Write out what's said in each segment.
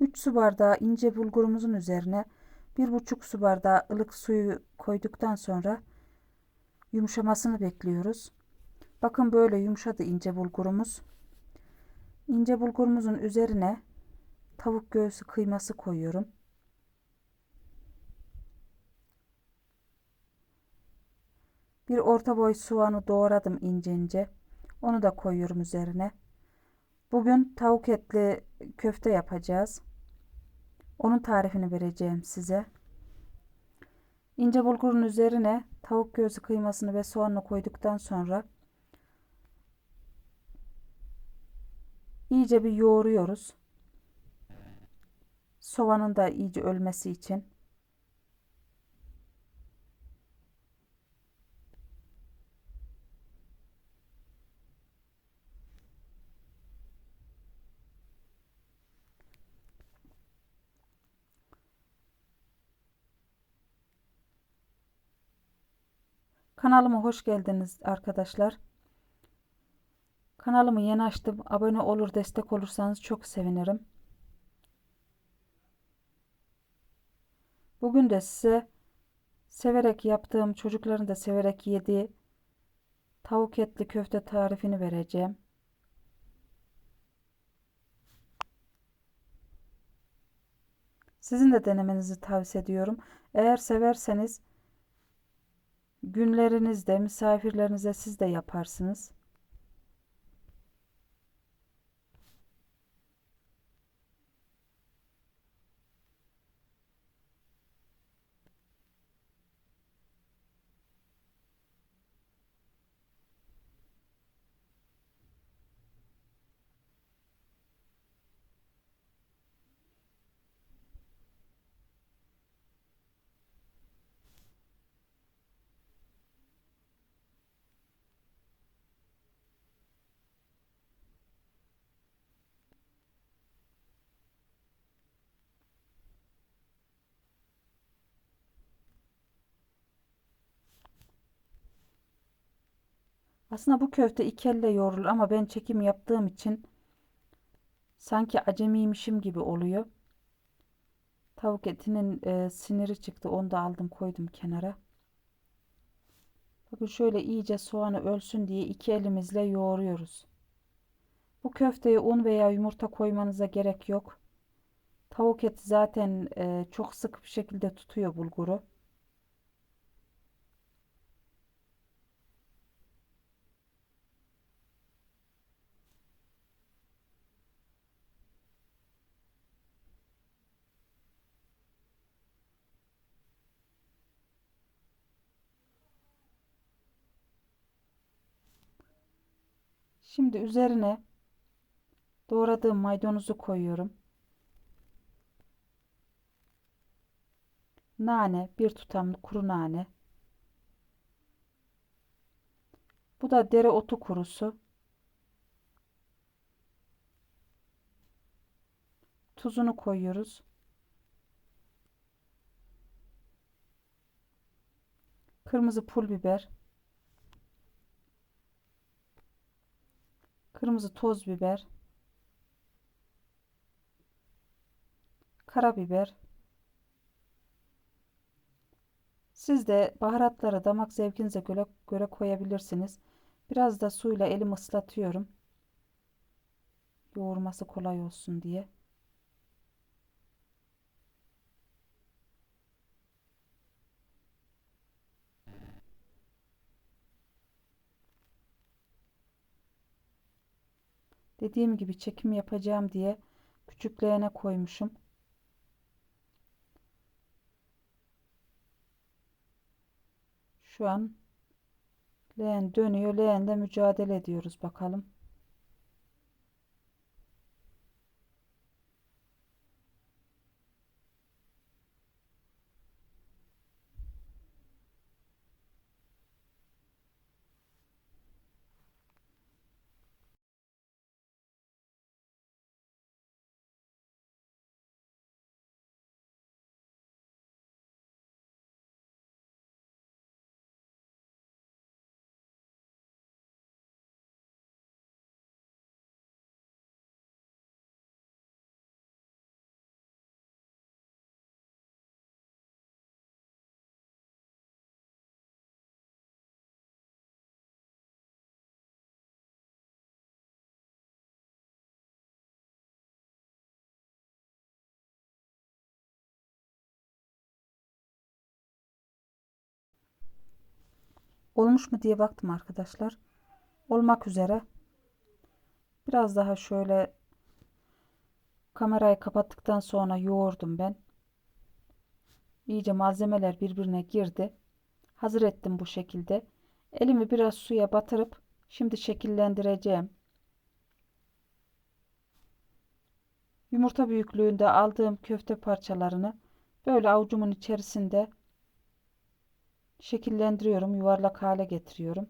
3 su bardağı ince bulgurumuzun üzerine 1,5 su bardağı ılık suyu koyduktan sonra yumuşamasını bekliyoruz. Bakın böyle yumuşadı ince bulgurumuz. İnce bulgurumuzun üzerine tavuk göğsü kıyması koyuyorum. Bir orta boy soğanı doğradım ince ince. Onu da koyuyorum üzerine. Bugün tavuk etli köfte yapacağız. Onun tarifini vereceğim size. İnce bulgurun üzerine tavuk göğsü kıymasını ve soğanını koyduktan sonra iyice bir yoğuruyoruz. Soğanın da iyice ölmesi için. Kanalıma hoş geldiniz arkadaşlar. Kanalımı yeni açtım. Abone olur, destek olursanız çok sevinirim. Bugün de size severek yaptığım, çocukların da severek yediği tavuk etli köfte tarifini vereceğim. Sizin de denemenizi tavsiye ediyorum. Eğer severseniz günlerinizde misafirlerinize siz de yaparsınız. Aslında bu köfte iki elle yoğrulur ama ben çekim yaptığım için sanki acemiymişim gibi oluyor. Tavuk etinin e, siniri çıktı. Onu da aldım koydum kenara. Bakın şöyle iyice soğanı ölsün diye iki elimizle yoğuruyoruz. Bu köfteye un veya yumurta koymanıza gerek yok. Tavuk eti zaten e, çok sık bir şekilde tutuyor bulguru. Şimdi üzerine doğradığım maydanozu koyuyorum. Nane, bir tutam kuru nane. Bu da dereotu kurusu. Tuzunu koyuyoruz. Kırmızı pul biber. Kırmızı toz biber. Karabiber. Siz de baharatları damak zevkinize göre, göre koyabilirsiniz. Biraz da suyla elimi ıslatıyorum. Yoğurması kolay olsun diye. Dediğim gibi çekim yapacağım diye küçükleğene koymuşum. Şu an leğen dönüyor. Leğende mücadele ediyoruz bakalım. Olmuş mu diye baktım arkadaşlar. Olmak üzere. Biraz daha şöyle kamerayı kapattıktan sonra yoğurdum ben. İyice malzemeler birbirine girdi. Hazır ettim bu şekilde. Elimi biraz suya batırıp şimdi şekillendireceğim. Yumurta büyüklüğünde aldığım köfte parçalarını böyle avucumun içerisinde şekillendiriyorum, yuvarlak hale getiriyorum.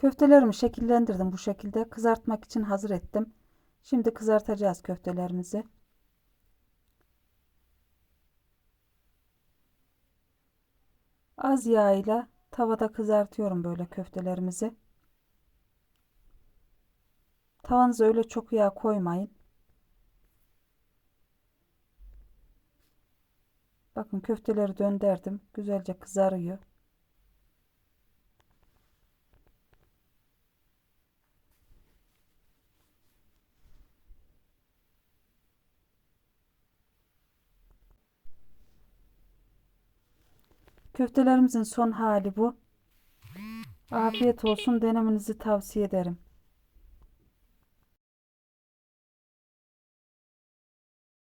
Köftelerimi şekillendirdim bu şekilde. Kızartmak için hazır ettim. Şimdi kızartacağız köftelerimizi. Az yağ ile tavada kızartıyorum böyle köftelerimizi. Tavanıza öyle çok yağ koymayın. Bakın köfteleri döndürdüm. Güzelce kızarıyor. Köftelerimizin son hali bu. Afiyet olsun denemenizi tavsiye ederim.